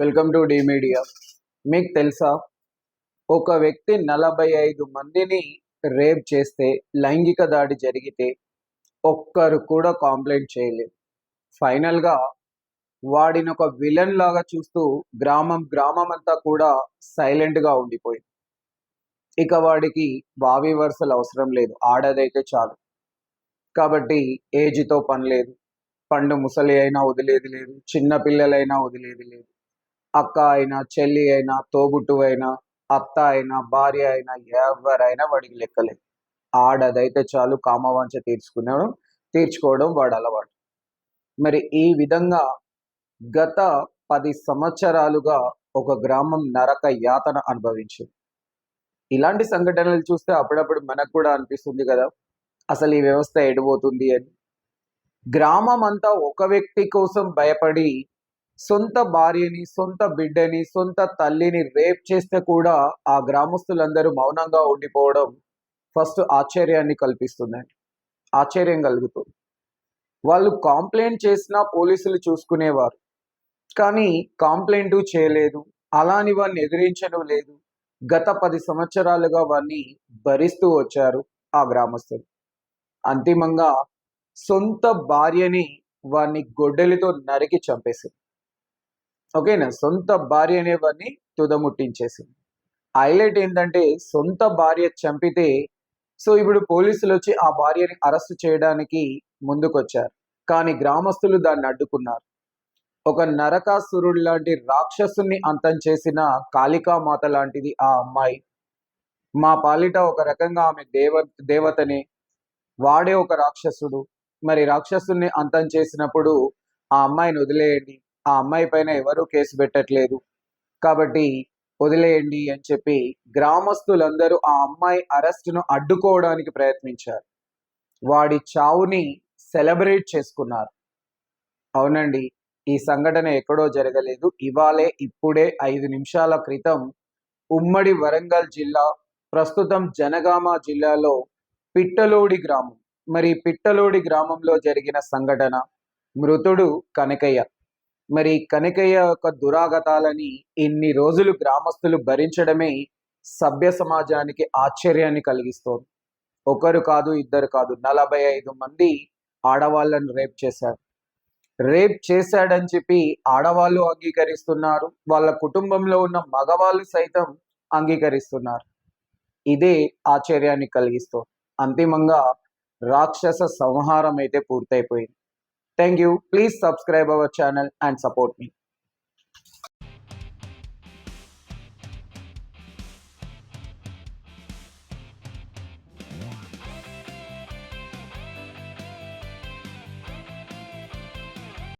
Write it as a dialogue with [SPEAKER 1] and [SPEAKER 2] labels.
[SPEAKER 1] Welcome to D media. మీకు తెలుసా? ఒక వ్యక్తి నలభై ఐదు మందిని రేప్ చేస్తే లైంగిక దాడి జరిగితే ఒక్కరు కూడా కాంప్లైంట్ చేయలేదు. ఫైనల్గా వాడిని ఒక విలన్ లాగా చూస్తూ గ్రామం గ్రామం అంతా కూడా సైలెంట్గా ఉండిపోయింది. ఇక వాడికి బావి వరుసలు అవసరం లేదు. ఆడదైతే చాలు. కాబట్టి ఏజ్తో పని లేదు. పండు ముసలి అయినా వదిలేది లేదు. చిన్న పిల్లలైనా వదిలేది లేదు. అక్క అయినా చెల్లి అయినా తోబుట్టు అయినా అత్త అయినా భార్య అయినా ఎవరైనా వాడికి లెక్కలేదు ఆడదైతే చాలు కామవాంఛ తీర్చుకునేవడం తీర్చుకోవడం వాడు అలవాటు. మరి ఈ విధంగా గత పది సంవత్సరాలుగా ఒక గ్రామం నరక యాతన అనుభవించింది. ఇలాంటి సంఘటనలు చూస్తే అప్పుడప్పుడు మనకు కూడా అనిపిస్తుంది కదా అసలు ఈ వ్యవస్థ ఎడిపోతుంది అని. గ్రామం అంతా ఒక వ్యక్తి కోసం భయపడి సొంత భార్యని సొంత బిడ్డని సొంత తల్లిని రేప్ చేస్తే కూడా ఆ గ్రామస్తులందరూ మౌనంగా ఉండిపోవడం ఫస్ట్ ఆశ్చర్యాన్ని కల్పిస్తుందండి ఆశ్చర్యం కలుగుతుంది. వాళ్ళు కాంప్లైంట్ చేసినా పోలీసులు చూసుకునేవారు. కానీ కాంప్లైంట్ చేయలేదు. అలాని వాడిని ఎదిరించడం లేదు. గత పది సంవత్సరాలుగా వాడిని భరిస్తూ వచ్చారు ఆ గ్రామస్తులు. అంతిమంగా సొంత భార్యని వాడిని గొడ్డలితో నరికి చంపేసింది. ఓకేనా సొంత భార్య అనేవాడిని తుదముట్టించేసింది. హైలైట్ ఏంటంటే సొంత భార్య చంపితే సో ఇప్పుడు పోలీసులు వచ్చి ఆ భార్యని అరెస్ట్ చేయడానికి ముందుకొచ్చారు. కానీ గ్రామస్తులు దాన్ని అడ్డుకున్నారు. ఒక నరకాసురుడు లాంటి రాక్షసుని అంతం చేసిన కాళికామాత లాంటిది ఆ అమ్మాయి. మా పాలిట ఒక రకంగా ఆమె దేవ దేవతనే. వాడే ఒక రాక్షసుడు. మరి రాక్షసుని అంతం చేసినప్పుడు ఆ అమ్మాయిని వదిలేయండి. ఆ అమ్మాయి పైన ఎవరూ కేసు పెట్టట్లేదు. కాబట్టి వదిలేయండి అని చెప్పి గ్రామస్తులందరూ ఆ అమ్మాయి అరెస్ట్ను అడ్డుకోవడానికి ప్రయత్నించారు. వాడి చావుని సెలబ్రేట్ చేసుకున్నారు. అవునండి ఈ సంఘటన ఎక్కడో జరగలేదు. ఇవాళే ఇప్పుడే ఐదు నిమిషాల క్రితం ఉమ్మడి వరంగల్ జిల్లా ప్రస్తుతం జనగామ జిల్లాలో పిట్టలోడి గ్రామం. మరి పిట్టలోడి గ్రామంలో జరిగిన సంఘటన మృతుడు కనకయ్య. మరి కనకయ్య యొక్క దురాగతాలని ఇన్ని రోజులు గ్రామస్తులు భరించడమే సభ్య సమాజానికి ఆశ్చర్యాన్ని కలిగిస్తోంది. ఒకరు కాదు ఇద్దరు కాదు నలభై ఐదు మంది ఆడవాళ్ళను రేప్ చేశారు. రేప్ చేశాడని చెప్పి ఆడవాళ్ళు అంగీకరిస్తున్నారు. వాళ్ళ కుటుంబంలో ఉన్న మగవాళ్ళు సైతం అంగీకరిస్తున్నారు. ఇదే ఆశ్చర్యాన్ని కలిగిస్తోంది. అంతిమంగా రాక్షస సంహారం అయితే పూర్తయిపోయింది. Thank you. Please subscribe our channel and support me.